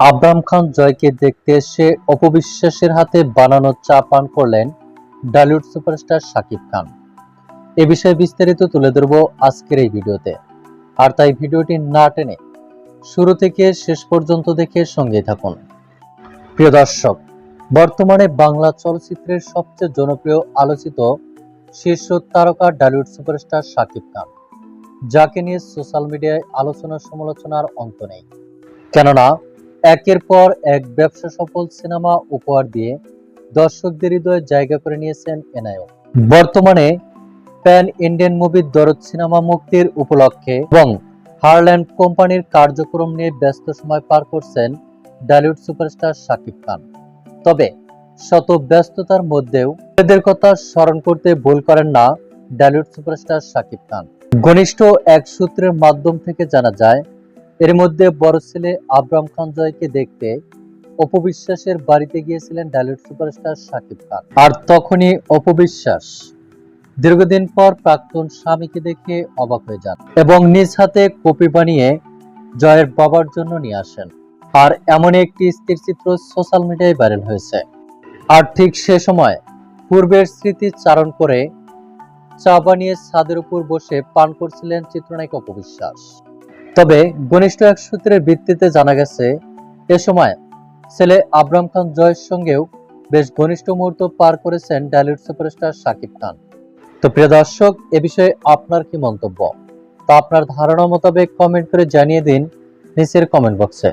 আবরাম খান জয়কে দেখতে এসে অপবিশ্বাসের হাতে বানানো চা পান করলেন ডালিউড সুপারস্টার শাকিব খান। এ বিষয়ে বিস্তারিত তুলে ধরব আজকের এই ভিডিওতে। আর তাই ভিডিওটি না টেনে শুরু থেকে শেষ পর্যন্ত দেখে সঙ্গে থাকুন। প্রিয় দর্শক, বর্তমানে বাংলা চলচ্চিত্রের সবচেয়ে জনপ্রিয় আলোচিত শীর্ষ তারকা ডালিউড সুপারস্টার শাকিব খান, যাকে নিয়ে সোশ্যাল মিডিয়ায় আলোচনা সমালোচনার অন্ত নেই। কেননা একের পর এক ব্যবসা সফল সিনেমা উপহার দিয়ে দর্শকদের হৃদয়ে জায়গা করে নিয়েছেন এনায়ক বর্তমানে প্যান ইন্ডিয়ান মুভির দরদ সিনেমা মুক্তির উপলক্ষে এবং হারল্যান্ড কোম্পানির কার্যক্রম নিয়ে ব্যস্ত সময় পার করছেন ডালিউড সুপারস্টার শাকিব খান। তবে শত ব্যস্ততার মধ্যেও এদের কথা স্মরণ করতে ভুল করেন না ডালিউড সুপারস্টার শাকিব খান। ঘনিষ্ঠ এক সূত্রের মাধ্যম থেকে জানা যায় এর মধ্যে বড় ছেলে আবরাম খান জয়কে দেখতে অপবিশ্বাসের বাড়িতে গিয়েছিলেন ডালিউড সুপারস্টার শাকিব খান। আর তখনই অপবিশ্বাস দীর্ঘদিন পর প্রাক্তন স্বামীকে দেখে অবাক হয়ে যান এবং নিজ হাতে কপি বানিয়ে জয়ের বাবার জন্য নিয়ে আসেন। আর এমনই একটি স্থির চিত্র সোশ্যাল মিডিয়ায় ভাইরাল হয়েছে। আর ঠিক সে সময় পূর্বের স্মৃতি চারণ করে চা বানিয়ে ছাদের উপর বসে পান করছিলেন চিত্রনায়ক অপবিশ্বাস। তবে ঘনিষ্ঠ এক সূত্রের ভিত্তিতে জানা গেছে, এ সময় ছেলে আবরাম খান জয়ের সঙ্গেও বেশ ঘনিষ্ঠ মুহূর্ত পার করেছেন ডালিউড সুপারস্টার শাকিব খান। তো প্রিয় দর্শক, এ বিষয়ে আপনার কি মন্তব্য? তা আপনার ধারণা মোতাবেক কমেন্ট করে জানিয়ে দিন নিচের কমেন্ট বক্সে।